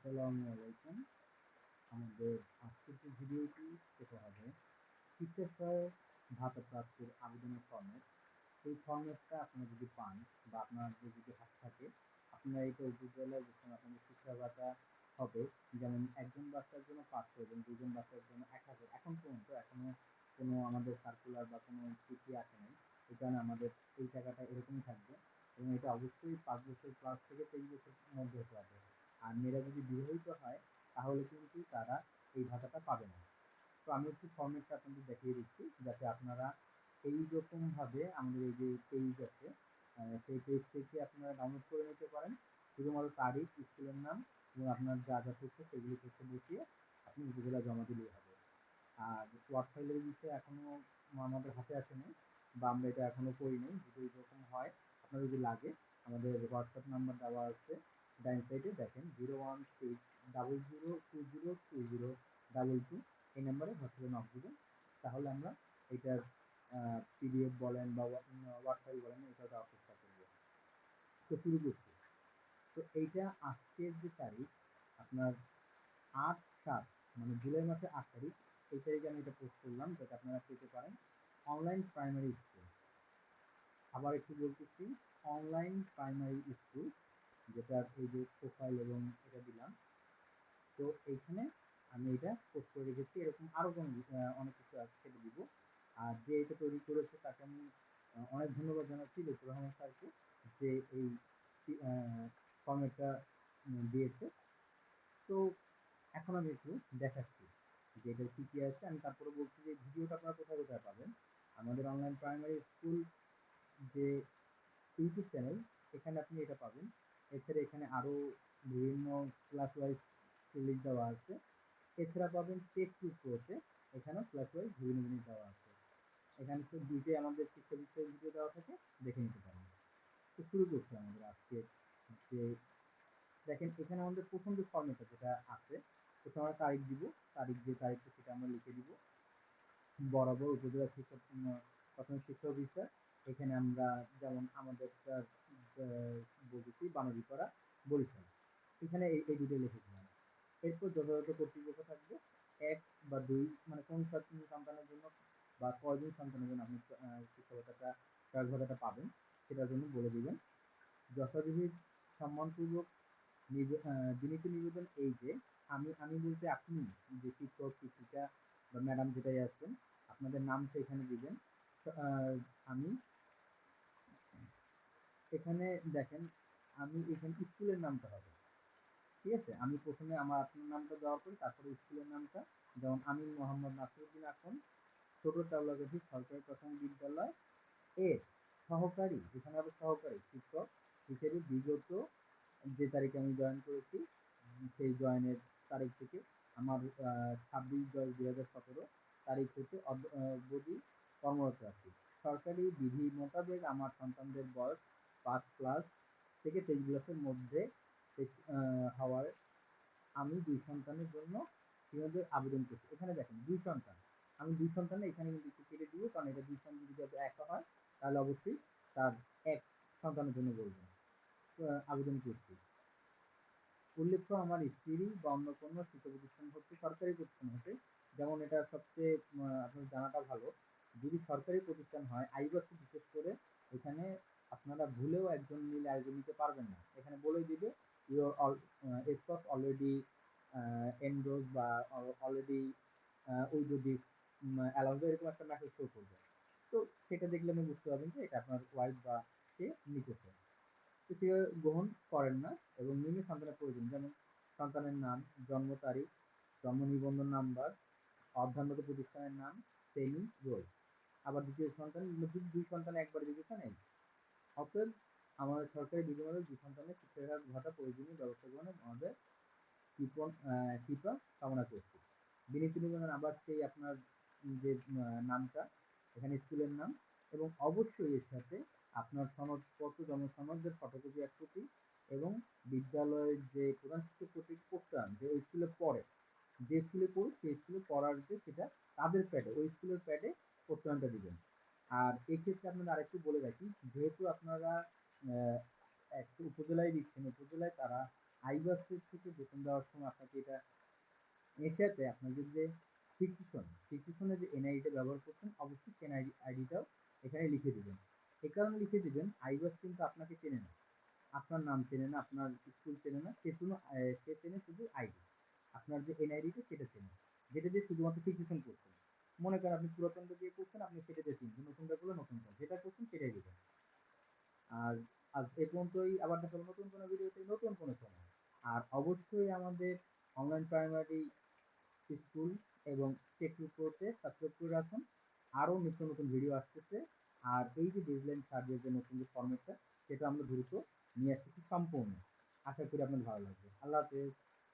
আসসালামু আলাইকুম। আমাদের আজকের যে ভিডিওটি, সেটা হবে চিকিৎসায় ভাতা প্রাপ্তির আবেদনের ফর্মেট এই ফর্মেটটা আপনারা যদি পান বা আপনাদের যদি হাত থাকে, আপনারা এটা উপজেলায় যখন আপনাদের শিক্ষা ভাতা হবে, যেমন একজন বাচ্চার জন্য পাঁচশো এবং দুজন বাচ্চার জন্য এক হাজার, এখন পর্যন্ত এখনও কোনো আমাদের সার্কুলার বা কোনো চিঠি আসে নাই। এই কারণে আমাদের এই টাকাটা এরকমই থাকবে এবং এটা অবশ্যই পাঁচ বছর প্লাস থেকে তেইশ বছরের মধ্যে হতে হবে। আর মেয়েরা যদি বিবাহিত হয়, তাহলে কিন্তু তারা এই ভাতাটা পাবে না। তো আমি একটু ফর্মেটটা আপনাদের দেখিয়ে দিচ্ছি, যাতে আপনারা এই রকমভাবে আমাদের এই যে পেজ আছে সেই পেজ থেকে আপনারা ডাউনলোড করে নিতে পারেন। শুধুমাত্র তারিখ, স্কুলের নাম এবং আপনার যা যা তথ্য, সেগুলি তথ্য বসিয়ে আপনি উপজেলা জমা দিলেই হবে। আর ওয়ার্ড ফাইলের বিষয়ে এখনও আমাদের হাতে আসেনি বা আমরা এটা এখনও করিনি যদি এরকম হয়, আপনার যদি লাগে, আমাদের হোয়াটসঅ্যাপ নাম্বার দেওয়া আছে। ডাইন সাইডে দেখেন zero one six double zero two zero two zero double two এই নাম্বারে হোয়াটসঅ্যাপে নক দেবেন। তাহলে আমরা এটার পিডিএফ বলেন বা হোয়াটসঅ্যাপ বলেন এটা দেওয়ার চেষ্টা করব। তো শুরু করছি। তো এইটা আজকের যে তারিখ, আপনার আট সাত মানে জুলাই মাসের আট তারিখ, এই তারিখে আমি এটা পোস্ট করলাম যাতে আপনারা পেতে পারেন অনলাইন প্রাইমারি স্কুল আবার একটু বলতেছি অনলাইন প্রাইমারি স্কুল যেটা এই যে প্রোফাইল এবং এটা দিলাম তো এইখানে আমি এটা পোস্ট করে রেখেছি এরকম আরও কোনো অনেক কিছু আছে সেটা দিব আর যে এটা তৈরি করেছে তাকে আমি অনেক ধন্যবাদ জানাচ্ছি লুকুর রহমান স্যারকে যে এই ফর্মেটটা দিয়েছে। তো এখন আমি একটু দেখাচ্ছি যে এটা কী কী আছে আমি তারপরে বলছি যে ভিডিওটা আপনারা কোথায় কোথায় পাবেন। আমাদের অনলাইন প্রাইমারি স্কুল যে ইউটিউব চ্যানেল এখানে আপনি এটা পাবেন। এছাড়া এখানে আরও বিভিন্ন ক্লাস ওয়াইজ লিঙ্ক দেওয়া আছে। এছাড়া পাবেন টেক্সট বুক রয়েছে এখানেও ক্লাস ওয়াইজ বিভিন্ন জিনিস দেওয়া আছে। এখানে তো দুইটাই আমাদের শিক্ষা বিষয়ের ভিডিও দেওয়া থাকে, দেখে নিতে পারেন। তো শুরু করছি আমাদের আজকে। যে দেখেন, এখানে আমাদের প্রথম যে ফর্মেটটা যেটা আছে, প্রথমে আমরা তারিখ দিব। তারিখ যে তারিখটা সেটা আমরা লিখে দিব। বরাবর উপজেলা শিক্ষা প্রাথমিক শিক্ষা অফিসার এখানে আমরা যেমন আমাদের বলতেছি বানরিপাড়া বরিশাল এখানে এই দুটো লিখেছিলাম এরপর যথাযথ কর্তৃপক্ষ থাকবে, এক বা দুই মানে কোন সন্তানের জন্য বা কয়জন সন্তানের জন্য আপনি শিক্ষকতাটা সহায়ক পাবেন, সেটার জন্য বলে দিবেন। যথাবিধি সম্মানপূর্বক বিনীত নিবেদন এই যে, আমি আমি বলতে আপনি যে শিক্ষক, শিক্ষিকা বা ম্যাডাম যেটাই আছেন, আপনাদের নামটা এখানে দিবেন। আমি এখানে দেখেন, আমি এখানে স্কুলের নামটা হবে ঠিক আছে? আমি প্রথমে আমার আপনার নামটা দেওয়ার পরে তারপরে স্কুলের নামটা, যেমন আমি মোহাম্মদ নাসিরুদ্দিন এখন ছোট টাউলাগাছি সরকারি প্রাথমিক বিদ্যালয় এর সহকারী এখানে হবে সহকারী শিক্ষক হিসেবে বিগত যে তারিখে আমি জয়েন করেছি, সেই জয়েনের তারিখ থেকে আমার ছাব্বিশ দশ দুই হাজার সতেরো তারিখ হচ্ছে অবধি কর্মরত আছি। সরকারি বিধি মোতাবেক আমার সন্তানদের বয়স পাঁচ ক্লাস থেকে তেইশ ক্লাসের মধ্যে হওয়ার আমি দুই সন্তানের জন্য আবেদন করছি। এখানে দেখেন, দুই সন্তান। আমি দুই সন্তানে এখানে কিন্তু একটু কেটে দিব, কারণ এটা দুই সন্তান যদি এক হয়, তাহলে অবশ্যই তার এক সন্তানের জন্য বলবেন আবেদন করছি। উল্লেখ্য, আমার স্ত্রী বা অন্য কোনো শিক্ষা প্রতিষ্ঠান হচ্ছে সরকারি প্রতিষ্ঠান হতে, যেমন এটা সবচেয়ে আপনার জানাটা ভালো। যদি সরকারি প্রতিষ্ঠান হয় আইবাসী বিশেষ করে, এখানে আপনারা ভুলেও একজন মিলে আয়োজন নিতে পারবেন না। এখানে বলে দিবে ইউর অল অলরেডি এনরোজ বা অলরেডি ওই যদি অ্যালাউড এরকম একটা মেসেজ শো করবে। তো সেটা দেখলে আমি বুঝতে পারবেন যে এটা আপনার ওয়াইফ বা সে নিতেছে তো সে গ্রহণ করেন না এবং নিম্ন সন্তানের প্রয়োজন। যেমন সন্তানের নাম, জন্ম তারিখ, জন্ম নিবন্ধন নাম্বার অর্ধান্নত প্রতিষ্ঠানের নাম, শ্রেণি রোল আবার দ্বিতীয় সন্তান, দুই সন্তান একবার দিতে নেই। অতএব আমাদের সরকারি বিধিমালা দুই সন্তানের শিক্ষা ভাতা প্রয়োজনীয় ব্যবস্থা গ্রহণে আমাদের কৃপা কামনা করছি। বিনীত নিবেদন আবার সেই আপনার যে নামটা, এখানে স্কুলের নাম এবং অবশ্যই এর সাথে আপনার সনদপত্র জন্ম সনদের ফটোকপি এক কপি এবং বিদ্যালয়ের যে প্রধান শিক্ষক কর্তৃক প্রস্তান যে ওই স্কুলে পড়ে, যে স্কুলে পড়ে, সেই স্কুলে পড়ার যে সেটা তাদের প্যাডে ওই স্কুলের প্যাডে প্রত্যয়নটা দিবেন। আর এক্ষেত্রে আপনাদের আরেকটু বলে রাখি, যেহেতু আপনারা একটু উপজেলায় দিচ্ছেন, উপজেলায় তারা আইবাসের থেকে বেতন দেওয়ার সময় আপনাকে এটা এটাতে আপনাদের যে ফিকশন ফিকশনে যে এনআইডিটা ব্যবহার করছেন, অবশ্যই সেই আইডিটাও এখানে লিখে দিবেন। এ কারণে লিখে দিবেন আইবাস কিন্তু আপনাকে চেনে না। আপনার নাম চেনে না, আপনার স্কুল চেনে না, সে শুধু সে চেনে শুধু আইডি আপনার যে এনআইডিটা সেটা চেনে। যেটা দিয়ে শুধুমাত্র ফিকশন করছেন। মনে করেন আপনি পুরাতনটা দিয়ে করছেন আপনি সেটা দিয়ে চিনবেন নতুনটা করলে নতুনটা যেটা করছেন সেটাই দিবেন। আর আজ এ পর্যন্তই আবার দেখা নতুন কোনো ভিডিওতে, নতুন কোনো সময়। আর অবশ্যই আমাদের অনলাইন প্রাইমারি স্কুল এবং টেকনিক রিপোর্টে সাবস্ক্রাইব করে রাখুন। আরও নিত্য নতুন ভিডিও আসতেছে। আর এই যে ডিজলাইন সার্ভিস যে নতুন যে ফর্মেটটা সেটা আমরা দ্রুত নিয়ে আসতেছি সম্পূর্ণ। আশা করি আপনার ভালো লাগবে। আল্লাহ হাফেজ।